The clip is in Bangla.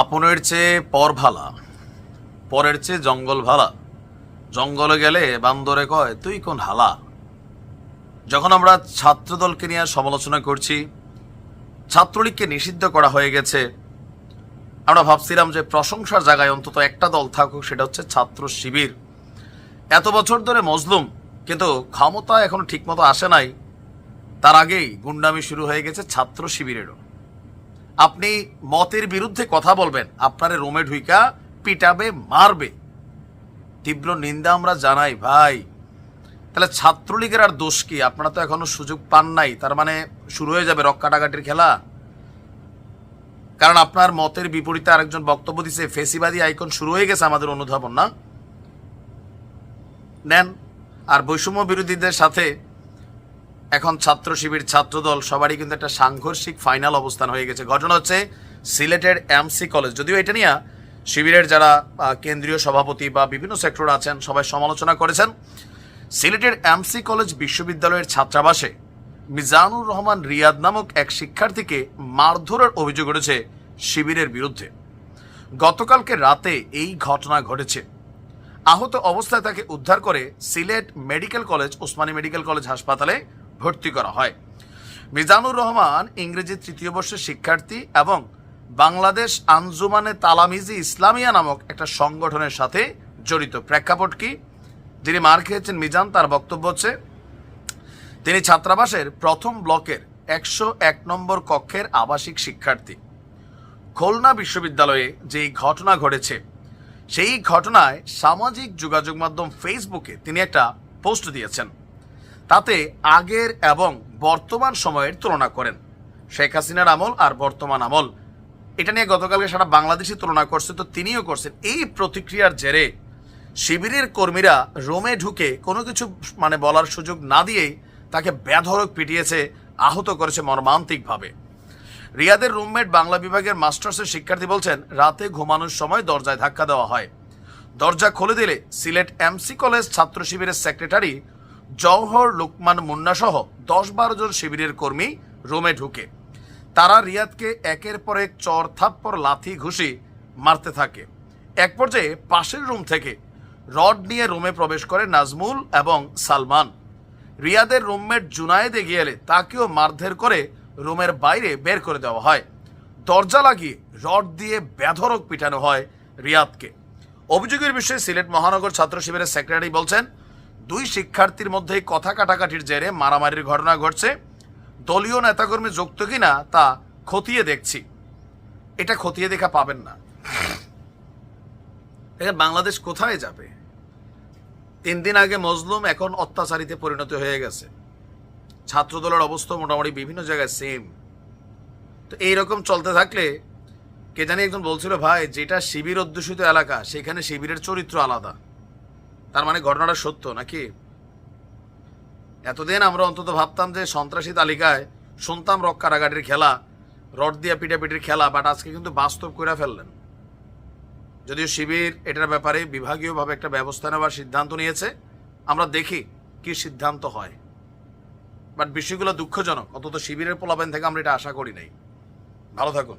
আপনের চেয়ে পর ভালা, পরের চেয়ে জঙ্গল ভালা। জঙ্গলে গেলে বান্দরে কয়, তুই কোন হালা? যখন আমরা ছাত্রদলকে নিয়ে সমালোচনা করছি, ছাত্রলীগকে নিষিদ্ধ করা হয়ে গেছে, আমরা ভাবছিলাম যে প্রশংসার জায়গায় অন্তত একটা দল থাকুক, সেটা হচ্ছে ছাত্র শিবির। এত বছর ধরে মজলুম, কিন্তু ক্ষমতা এখনও ঠিকমতো আসে নাই। তার আগেই গুন্ডামি শুরু হয়ে গেছে ছাত্র শিবিরেরও। আপনি মতের বিরুদ্ধে কথা বলবেন, আপনারে রোমে ঢুইকা পিটাবে, মারবে। তীব্র নিন্দা আমরা জানাই, ভাই। তাহলে ছাত্রলীগের আর দোষ কি? আপনারা তো এখনও সুযোগ পান নাই, তার মানে শুরু হয়ে যাবে রক খেলা। কারণ আপনার মতের বিপরীতে আরেকজন বক্তব্য দিছে, ফেসিবাদী আইকন শুরু হয়ে গেছে আমাদের অনুধাবন, না? নেন, আর বৈষম্য বিরোধীদের সাথে এখন ছাত্র শিবির, ছাত্রদল, সবারই কিন্তু একটা সাংঘর্ষিক ফাইনাল অবস্থান হয়ে গেছে। ঘটনা হচ্ছে সিলেটের এমসি কলেজ যদিও এটা নিয়ে শিবিরের যারা কেন্দ্রীয় সভাপতি বা বিভিন্ন সেক্টর আছেন, সবাই সমালোচনা করেছেন। সিলেটের এমসি কলেজ বিশ্ববিদ্যালয়ের ছাত্রাবাসে মিজানুর রহমান রিয়াদ নামক এক শিক্ষার্থীকে মারধরের অভিযোগ উঠেছে শিবিরের বিরুদ্ধে। গতকালকে রাতে এই ঘটনা ঘটেছে। আহত অবস্থায় তাকে উদ্ধার করে Sylhet medical college, Osmani medical college হাসপাতালে ভর্তি করা হয়। মিজানুর রহমান ইংরেজি তৃতীয় বর্ষের শিক্ষার্থী এবং বাংলাদেশ আঞ্জুমানে তালামিজি ইসলামিয়া নামক একটা সংগঠনের সাথে জড়িত। প্রেক্ষাপট কি? যিনি মার খেয়েছেন মিজান, তার বক্তব্য হচ্ছে, তিনি ছাত্রাবাসের প্রথম ব্লকের একশো এক নম্বর কক্ষের আবাসিক শিক্ষার্থী। খুলনা বিশ্ববিদ্যালয়ে যেই ঘটনা ঘটেছে, সেই ঘটনায় সামাজিক যোগাযোগ মাধ্যম ফেসবুকে তিনি একটা পোস্ট দিয়েছেন। তাতে আগের এবং বর্তমান সময়ের তুলনা করেন। শেখ হাসিনার আমল আর বর্তমান আমল। এটা নিয়ে গতকালকে সারা বাংলাদেশি তুলনা করছে, তো তিনিও করছেন। এই প্রতিক্রিয়ার জেরে শিবিরের কর্মীরা রোমে ঢুকে কোনো কিছু মানে বলার সুযোগ না দিয়েই তাকে বেধরক পিটিয়েছে, আহত করেছে মর্মান্তিকভাবে। রিয়াদের রুমমেট বাংলা বিভাগের মাস্টার্সের শিক্ষার্থী বলছেন, রাতে ঘুমানোর সময় দরজায় ধাক্কা দেওয়া হয়। দরজা খুলে দিলে সিলেট এমসি কলেজ ছাত্র শিবিরের সেক্রেটারি জওহর, লুকমান মুন্না সহ দশ বারো জন শিবিরের কর্মী রোমে ঢুকে। তারা রিয়াদকে একের পর এক চর থাপ্পর লাথি, ঘুষি মারতে থাকে। এক পর্যায়ে পাশের রুম থেকে রড নিয়ে রুমে প্রবেশ করে নাজমুল এবং সালমান। রিয়াদের রুমমেট জুনায়েদ এগিয়ে এলে তাকেও মারধের করে রুমের বাইরে বের করে দেওয়া হয়। দরজা লাগিয়ে রড দিয়ে বেধরক পিটানো হয় রিয়াদকে। অভিযোগের বিষয়ে সিলেট মহানগর ছাত্র শিবিরের সেক্রেটারি বলছেন দুই শিক্ষার্থীর মধ্যে কথা কাটাকাটির জেরে মারামারির ঘটনা ঘটছে। দলীয় নেতাকর্মী যুক্ত কিনা তা খতিয়ে দেখছি। এটা খতিয়ে দেখা পাবেন না। দেখেন, বাংলাদেশ কোথায় যাবে? তিন দিন আগে মজলুম এখন অত্যাচারিতে পরিণত হয়ে গেছে। ছাত্রদলের অবস্থা মোটামুটি বিভিন্ন জায়গায় সেম তো এইরকম চলতে থাকলে কে জানি একজন বলছিল, ভাই, যেটা শিবির অধ্যুষিত এলাকা, সেখানে শিবিরের চরিত্র আলাদা। তার মানে ঘটনাটা সত্য নাকি? এতদিন আমরা অন্তত ভাবতাম যে সন্ত্রাসী তালিকায় শুনতাম রক খেলা, রড দিয়া পিটাপিটির খেলা বাট আজকে কিন্তু বাস্তব করে ফেললেন। যদিও শিবির এটার ব্যাপারে বিভাগীয়ভাবে একটা ব্যবস্থা নেওয়ার সিদ্ধান্ত নিয়েছে, আমরা দেখি কি সিদ্ধান্ত হয়। বাট বিষয়গুলো দুঃখজনক, অন্তত শিবিরের পোলাবেন থেকে আমরা এটা আশা করি নাই। ভালো থাকুন।